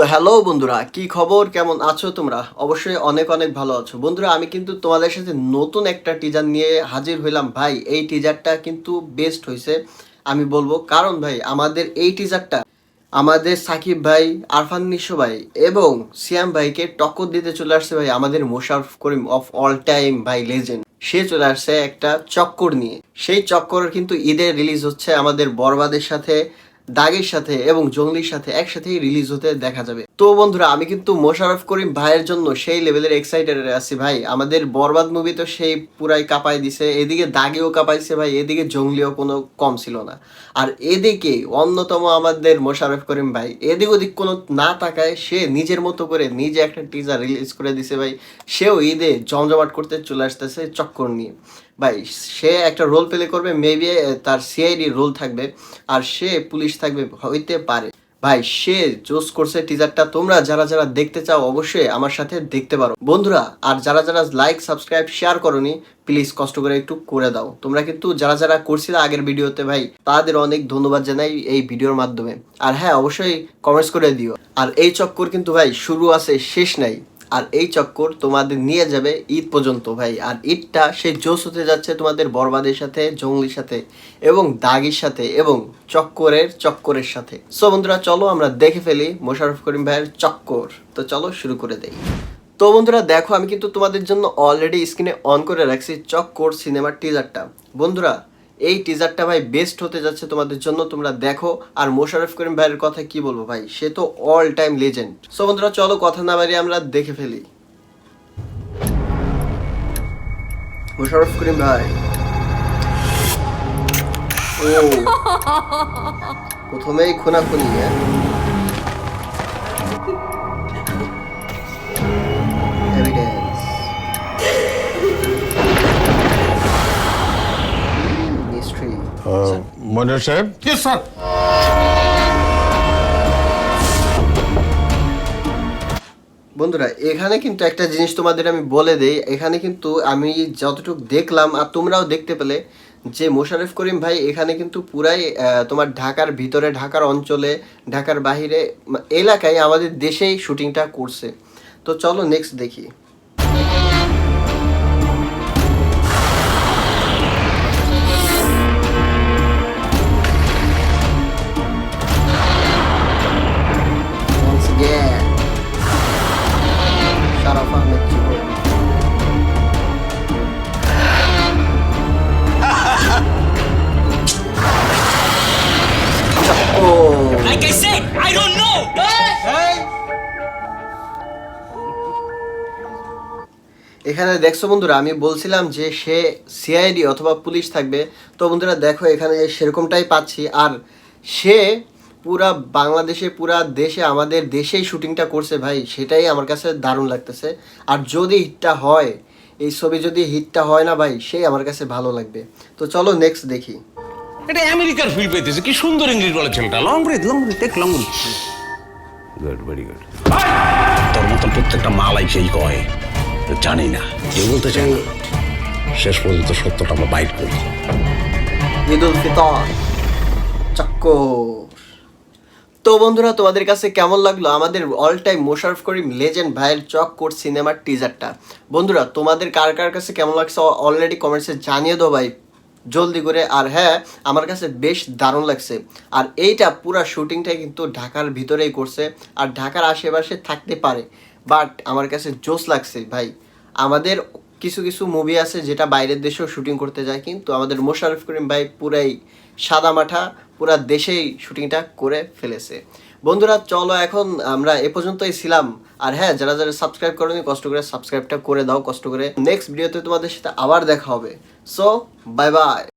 তো হ্যালো বন্ধুরা, কি খবর? কেমন আছো তোমরা? অবশ্যই অনেক অনেক ভালো আছো। বন্ধুরা, আমি কিন্তু তোমাদের সাথে নতুন একটা টিজার নিয়ে হাজির হইলাম। ভাই, এই টিজারটা কিন্তু বেস্ট হয়েছে আমি বলব কারণ ভাই, আমাদের এই টিজারটা আমাদের সাকিব ভাই, আরফান নিশো ভাই এবং সিয়াম ভাইকে টক্কর দিতে চলে আসছে ভাই, আমাদের Mosharraf Karim of all time ভাই লেজেন্ড সে চলে আসছে একটা চক্কর নিয়ে। সেই চক্কর কিন্তু ঈদে রিলিজ হচ্ছে আমাদের বরবাদের সাথে দাগের সাথে এবং জঙ্গলির সাথে একসাথেই রিলিজ হতে দেখা যাবে। তো বন্ধুরা, আমি কিন্তু মোশারফ করিম ভাইয়ের জন্য সেই লেভেলের এক্সাইটেড আছি ভাই। আমাদের বরবাদ মুভি তো সেই পুরাই কাঁপাই দিছে। এদিকে দাগেও কাঁপাইছে ভাই, এদিকে জঙ্গলিও কোনো কম ছিল না। আর এদিকে অন্যতম আমাদের মোশারফ করিম ভাই, এদিক ওদিক কোনো না তাকায়, সে নিজের মতো করে নিজে একটা টিজার রিলিজ করে দিছে ভাই। সেও ঈদে জমজমাট করতে চলে আসতেছে চক্কর নিয়ে। ভাই, সে একটা রোল প্লে করবে মেবি তার সিআইডি রোল থাকবে, আর সে পুলিশ থাকবে, হইতে পারে। ভাই, সে চুজ করছে টিজারটা তোমরা যারা যারা দেখতে চাও, অবশ্যই আমার সাথে দেখতে পারো। বন্ধুরা, আর যারা যারা লাইক সাবস্ক্রাইব শেয়ার করনি প্লিজ কষ্ট করে একটু করে দাও। তোমরা কিন্তু যারা যারা করছিলে আগের ভিডিওতে, ভাই, তাদের অনেক ধন্যবাদ জানাই এই ভিডিওর মাধ্যমে। আর হ্যাঁ অবশ্যই কমেন্টস করে দিও। আর এই চক্কর কিন্তু, ভাই, শুরু আছে, শেষ নাই। আর এই চক্কর তোমাদের নিয়ে যাবে ঈদ পর্যন্ত, ভাই। আর ঈদটা সেই জোশ হতে যাচ্ছে তোমাদের বরবাদের সাথে, জঙ্গলির সাথে এবং দাগির সাথে এবং চক্করের চক্করের সাথে। সো বন্ধুরা, চলো আমরা দেখে ফেলি মোশারফ করিম ভাইয়ের চক্কর। তো চলো শুরু করে দেই। তো বন্ধুরা, দেখো, আমি কিন্তু তোমাদের জন্য অলরেডি স্ক্রিনে অন করে রাখছি চক্কর সিনেমার টিজারটা বন্ধুরা এই টিজারটা ভাই বেস্ট হতে যাচ্ছে তোমাদের জন্য, তোমরা দেখো। আর মোশারফ করিম ভাইয়ের কথা কি বলব ভাই? সে তো অল টাইম লেজেন্ড সো বন্ধুরা, চলো কথা না বাড়িয়ে আমরা দেখে ফেলি। মোশারফ করিম ভাই। প্রথমেই খুনাখুনি হ্যাঁ? এভিডেন্স মনির সাহেব? ইয়েস স্যার বন্ধুরা এখানে কিন্তু একটা জিনিস তোমাদের আমি বলে দেই। এখানে কিন্তু আমি যতটুকু দেখলাম আর তোমরাও দেখতে পেলে যে মোশাররফ করিম ভাই এখানে কিন্তু পুরাই তোমার ঢাকার ভিতরে ঢাকার অঞ্চলে ঢাকার বাহিরে এলাকায় আমাদের দেশেই শুটিংটা করছে। তো চলো নেক্সট দেখি। এখানে দেখছ বন্ধুরা, আমি বলছিলাম যে সে সিআইডি অথবা পুলিশ থাকবে। তো বন্ধুরা দেখো, এখানে সেরকমটাই পাচ্ছি। আর সে পুরা বাংলাদেশে পুরা দেশে আমাদের দেশেই শুটিংটা করছে ভাই সেটাই আমার কাছে দারুণ লাগতেছে। আর যদি হিটটা হয় এই ছবি যদি হিটটা হয় না ভাই সেই আমার কাছে ভালো লাগবে। তো চলো নেক্সট দেখি। এটা আমেরিকার ফিল পেতেছে কি সুন্দর ইংলিশ বলে ছেলেটা। Long breath long breath take long breath good very good তোর মতন প্রত্যেকটা মালাই সেই কয় তো জানি না কেউ বলতে চাই না। শেষ পর্যন্ত সত্যটা আমরা বাইট করি। ঈদ উল ফিতর চক্কর। তো বন্ধুরা, তোমাদের কাছে কেমন লাগল আমাদের all time Mosharraf Karim legend ভাইয়ের চক্কর সিনেমার টিজারটা বন্ধুরা, তোমাদের কার কার কাছে কেমন লাগছে অলরেডি কমেন্টসে জানিয়ে দাও ভাই, জলদি করে। আর হ্যাঁ আমার কাছে বেশ দারুণ লাগছে। আর এইটা পুরা শুটিংটাই কিন্তু ঢাকার ভিতরেই করছে, আর ঢাকার আশেপাশে থাকতে পারে। বাট আমার কাছে জোস লাগছে ভাই। আমাদের কিছু কিছু মুভি আছে যেটা বাইরের দেশেও শুটিং করতে যায়, কিন্তু আমাদের মোশারফ করিম ভাই পুরাই সাদা মাঠা পুরা দেশেই শুটিংটা করে ফেলেছে। বন্ধুরা, চলো এখন আমরা এ পর্যন্তই ছিলাম। আর হ্যাঁ যারা যারা সাবস্ক্রাইব করেনি, কষ্ট করে সাবস্ক্রাইবটা করে দাও, কষ্ট করে। নেক্সট ভিডিওতে তোমাদের সাথে আবার দেখা হবে। So bye bye